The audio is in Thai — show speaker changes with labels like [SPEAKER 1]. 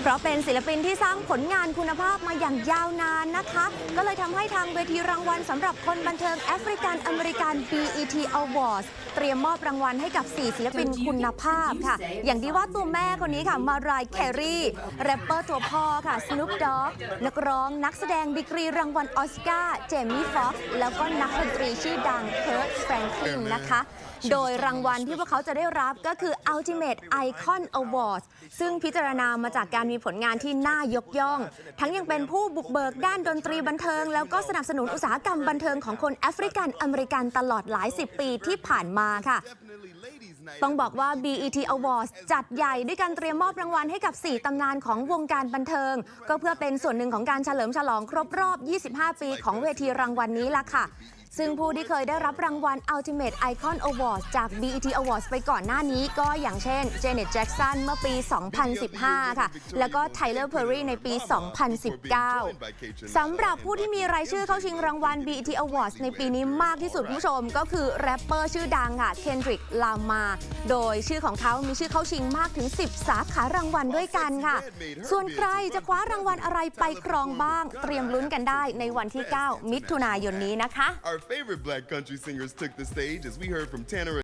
[SPEAKER 1] เพราะเป็นศิลปินที่สร้างผลงานคุณภาพมาอย่างยาวนานนะคะ ก็เลยทำให้ทางเวทีรางวัลสำหรับคนบันเทิงแอฟริกันอเมริกัน BET Awards เตรียมมอบรางวัลให้กับ 4 ศิลปินคุณภาพค่ะ อย่างที่ว่าตัวแม่คนนี้ค่ะ มารายแครีแรปเปอร์ตัวพ่อค่ะ Snoop Dogg นักร้องนักแสดงดีกรีรางวัลออสการ์เจมี่ฟ็อกแล้วก็นักดนตรีชื่อดังเคิร์ตแฟรงคลินนะคะโดยรางวัลที่พวกเขาจะได้รับก็คือ Ultimate Icon Awards ซึ่งพิจารณามาจากการมีผลงานที่น่ายกย่อง ทั้งยังเป็นผู้บุกเบิกด้านดนตรีบันเทิง แล้วก็สนับสนุนอุตสาหกรรมบันเทิงของคนแอฟริกันอเมริกันตลอดหลายสิบปีที่ผ่านมาค่ะต้องบอกว่า BET Awards จัดใหญ่ด้วยการเตรียมมอบรางวัลให้กับ 4 ตำนานของวงการบันเทิง ก็เพื่อเป็นส่วนหนึ่งของการเฉลิมฉลองครบรอบ 25 ปีของเวทีรางวัลนี้ล่ะค่ะซึ่งผู้ที่เคยได้รับรางวัล Ultimate Icon Awards จาก BET Awards ไปก่อนหน้านี้ก็อย่างเช่น Janet Jackson เมื่อปี 2015 ค่ะ แล้วก็ Tyler Perry ในปี 2019 สำหรับผู้ที่มีรายชื่อเข้าชิงรางวัล BET Awards ในปีนี้มากที่สุดผู้ชม ก็คือแรปเปอร์ชื่อดังค่ะ Kendrick Lamar โดยชื่อของเขามีชื่อเข้าชิงมากถึง 10 สาขารางวัลด้วยกันค่ะ ส่วนใครจะคว้ารางวัลอะไรไปครองบ้าง เตรียมลุ้นกันได้ในวันที่ 9 มิถุนายนนี้นะคะ
[SPEAKER 2] favorite black country singers took the stage as we heard from Tanner